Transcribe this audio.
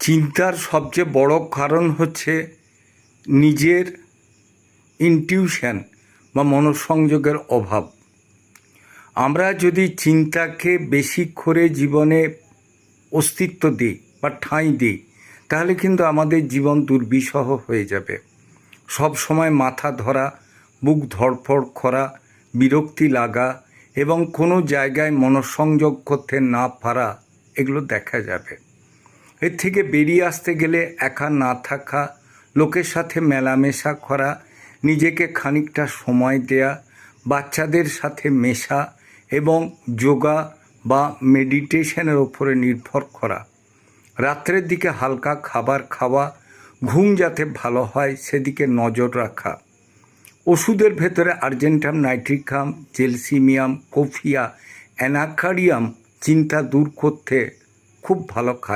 চিন্তার সবচেয়ে বড় কারণ হচ্ছে নিজের ইনটিউশন বা মনঃসংযোগের অভাব। আমরা যদি চিন্তাকে বেশি করে জীবনে অস্তিত্ব দিই বা ঠাঁই দিই, তাহলে কিন্তু আমাদের জীবন দুর্বিষহ হয়ে যাবে। সব সময় মাথা ধরা, বুক ধড়ফড় করা, বিরক্তি লাগা এবং কোনো জায়গায় মনঃসংযোগ করতে না পারা, এগুলো দেখা যাবে। এর থেকে বেরিয়ে আসতে গেলে একা না থাকা, লোকের সাথে মেলামেশা করা, নিজেকে খানিকটা সময় দেয়া, বাচ্চাদের সাথে মেশা এবং যোগা বা মেডিটেশনের ওপরে নির্ভর করা। রাত্রের দিকে হালকা খাবার খাওয়া, ঘুম যাতে ভালো হয় সেদিকে নজর রাখা। ওষুধের ভেতরে argentum nitricum, gelsemium, coffea, anacardium চিন্তা দূর করতে খুব ভালো কাজ।